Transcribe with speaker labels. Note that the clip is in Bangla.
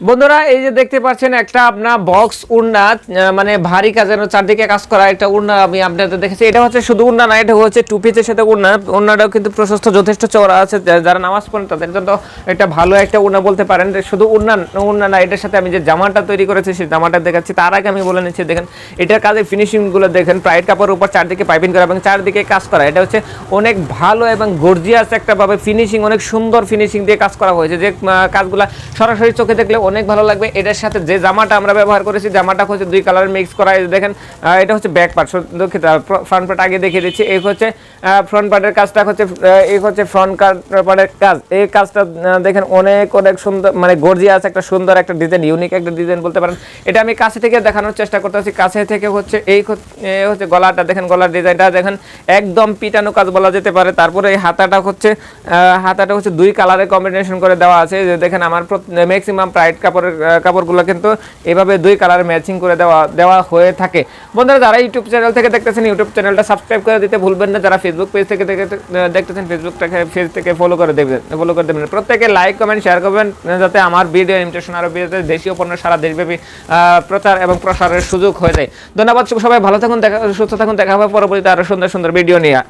Speaker 1: বন্ধুরা, এই যে দেখতে পাচ্ছেন একটা আপনার বক্স উড়না মানে ভারী কাজের চারদিকে কাজ করা একটা উড়না আমি আপনাদের দেখেছি। এটা হচ্ছে শুধু উড়না না, এটা হচ্ছে টু পিসের সাথে উড়না। উড়নাটাও কিন্তু প্রশস্ত, যথেষ্ট চওড়া আছে। যারা নামাজ পড়েন, তাদের জন্য এটা ভালো একটা উড়না বলতে পারেন। শুধু উড়না উড়না না, এটার সাথে আমি যে জামাটা তৈরি করেছি, সেই জামাটা দেখাচ্ছি। তার আগে আমি বলে নিচ্ছি, দেখেন, এটার কাজের ফিনিশিংগুলো দেখেন প্রাইড কাপড়ের উপর চারদিকে পাইপিং করা এবং চারদিকে কাজ করা। এটা হচ্ছে অনেক ভালো এবং গর্জিয়াস একটা ভাবে ফিনিশিং অনেক সুন্দর ফিনিশিং দিয়ে কাজ করা হয়েছে। যে কাজগুলা সরাসরি চোখে দেখলে অনেক ভালো লাগবে। এটার সাথে যে জামাটা আমরা ব্যবহার করেছি, জামাটা হচ্ছে দুই কালার মিক্স করা। দেখেন এটা হচ্ছে ব্যাক পার্ট দুঃখিত ফ্রন্ট পার্ট আগে দেখিয়ে দিচ্ছি। এই হচ্ছে ফ্রন্ট পার্টের কাজটা হচ্ছে এই হচ্ছে ফ্রন্ট পার্টের কাজ। এই কাজটা দেখেন, অনেক অনেক সুন্দর মানে গর্জিয়াস একটা সুন্দর একটা ডিজাইন ইউনিক একটা ডিজাইন বলতে পারেন। এটা আমি কাছে থেকে দেখানোর চেষ্টা করতেছি। কাছে থেকে হচ্ছে এই হচ্ছে- গলাটা, দেখেন গলার ডিজাইনটা দেখেন, একদম পিটানো কাজ বলা যেতে পারে। তারপরে এই হাতাটা হচ্ছে হাতাটা হচ্ছে দুই কালারের কম্বিনেশন করে দেওয়া আছে। যে দেখেন, আমার ম্যাক্সিমাম প্রাইড কাপড়ের কাপড়গুলো কিন্তু এভাবে দুই কালার ম্যাচিং করে দেওয়া দেওয়া হয়ে থাকে। বন্ধুরা, যারা ইউটিউব চ্যানেল থেকে দেখতেছেন ইউটিউব চ্যানেলটা সাবস্ক্রাইব করে দিতে ভুলবেন না। যারা ফেসবুক পেজ থেকে দেখতেছেন ফেসবুকটাকে পেজ থেকে ফলো করে দেবেন ফলো করে দেবেন। প্রত্যেকে লাইক কমেন্ট শেয়ার করবেন, যাতে আমার ভিডিও ইমিটেশন আরও ভিডিওতে দেশীয় পণ্য সারা দেশব্যাপী প্রচার এবং প্রসারের সুযোগ হয়ে যায়। ধন্যবাদ সবাই, ভালো থাকুন, দেখা, সুস্থ থাকুন, দেখা হবে পরবর্তীতে আরও সুন্দর সুন্দর ভিডিও নিয়ে।